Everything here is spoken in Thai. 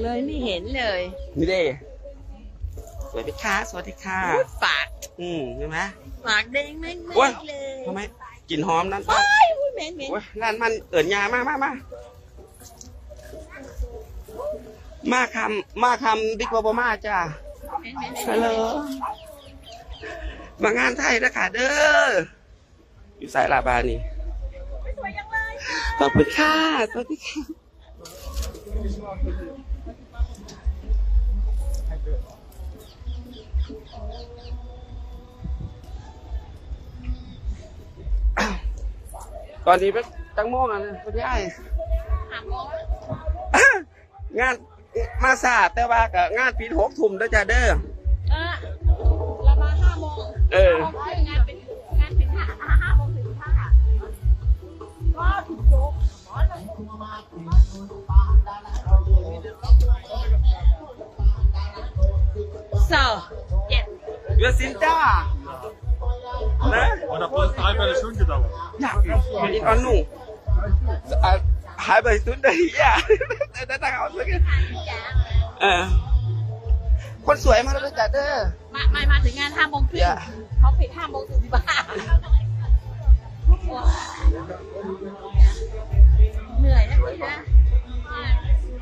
เลยไม่เห็นเลย นี่เด้สวัสดีค่ะ สวัสดีค่ะปาก อืมใช่ไหมปากแดงแม่งโอ้ยเลยทำไมกลิ่นหอมนั้นโอ้ยอุ้ยเหม็นเหม็นโอ้ยร้านมันเอิญยามามามามาคำมาคำบิ๊กบอมาจ้าเหม็นเหม็นฮัลโหลมางานไทยนะค่ะเด้อ อยู่สายลาบานี่ขอบคุณค่ะ สวัสดีค่ะ ตอนนี้เป็นจังโมงอะนะคุณยายถามว่างานมาสาแต่ว่ากับงานปีหกทุ่มแล้วจ้ะเด้อเออเรามาห้าโมงเออคืองานเป็นงานเป็นห้าห้าโมงถึงห้าก็ถูกโจ๊กสองเจ็ดเรือ หายไปสุดเลยอะแต่แต่เขาสักเออคนสวยมาแล้วจ้ะเด้อมามามาถึงงานห้าโมงครึ่งอย่าเขาปิดห้าโมงสี่สิบห้า